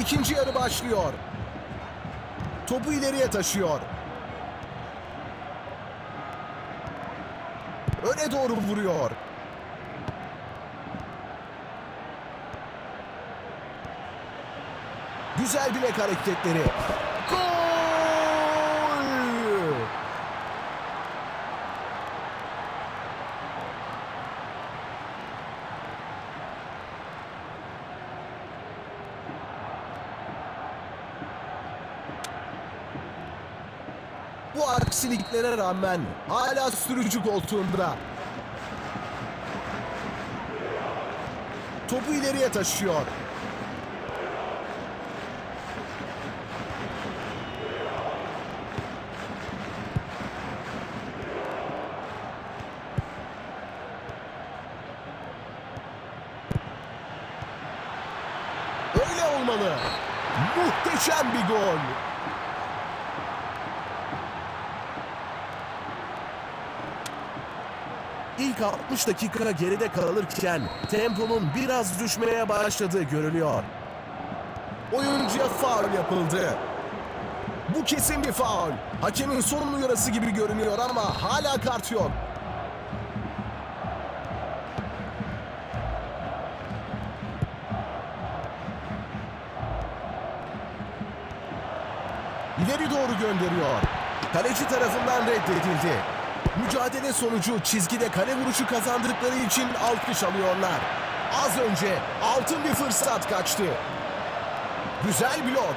İkinci yarı başlıyor. Topu ileriye taşıyor. Öne doğru vuruyor. Güzel bilek hareketleri. Gol! Bu aksiliklere rağmen hala sürücü koltuğunda. Topu ileriye taşıyor. Öyle olmalı. Muhteşem bir gol. İlk 60 dakika geride kalırken temponun biraz düşmeye başladığı görülüyor. Oyuncuya faul yapıldı. Bu kesin bir faul. Hakemin son uyarısı gibi görünüyor ama hala kart yok. İleri doğru gönderiyor. Kaleci tarafından reddedildi. Mücadele sonucu çizgide kale vuruşu kazandıkları için alkış alıyorlar. Az önce altın bir fırsat kaçtı. Güzel blok.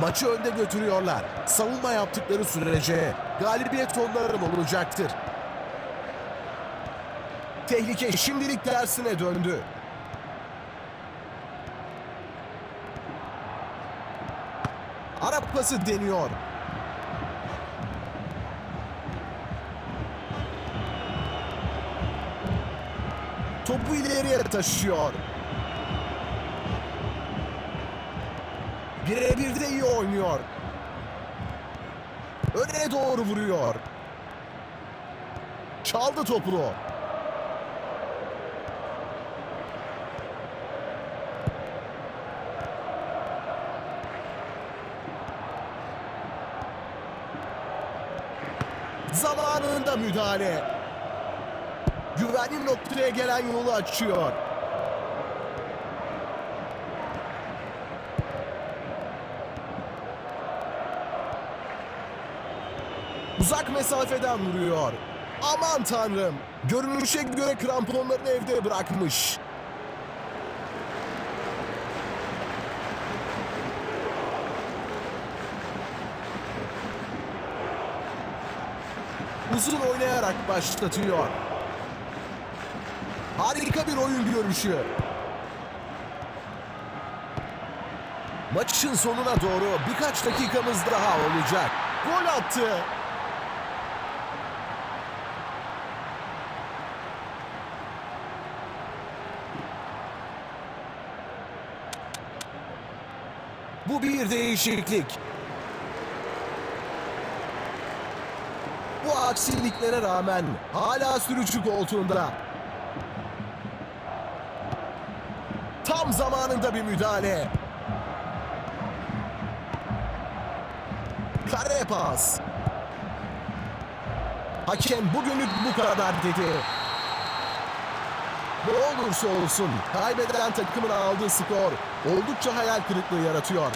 Maçı önde götürüyorlar. Savunma yaptıkları sürece galibiyet onların olacaktır. Tehlike şimdilik tersine döndü. Arap pası deniyor. Topu ileriye taşıyor. Birebir de iyi oynuyor. Öne doğru vuruyor. Çaldı topu. Zamanında müdahale. Güvenli noktaya gelen yolu açıyor. Uzak mesafeden vuruyor. Aman tanrım. Görünüşe göre kramponlarını evde bırakmış. Uzun oynayarak başlatıyor. Harika bir oyun görüşü. Maçın sonuna doğru birkaç dakikamız daha olacak. Gol attı. Bu bir değişiklik. Bu aksiliklere rağmen hala sürücü koltuğunda. Tam zamanında bir müdahale. Kare pas. Hakem bugünlük bu kadar dedi. Ne olursa olsun kaybeden takımın aldığı skor oldukça hayal kırıklığı yaratıyor.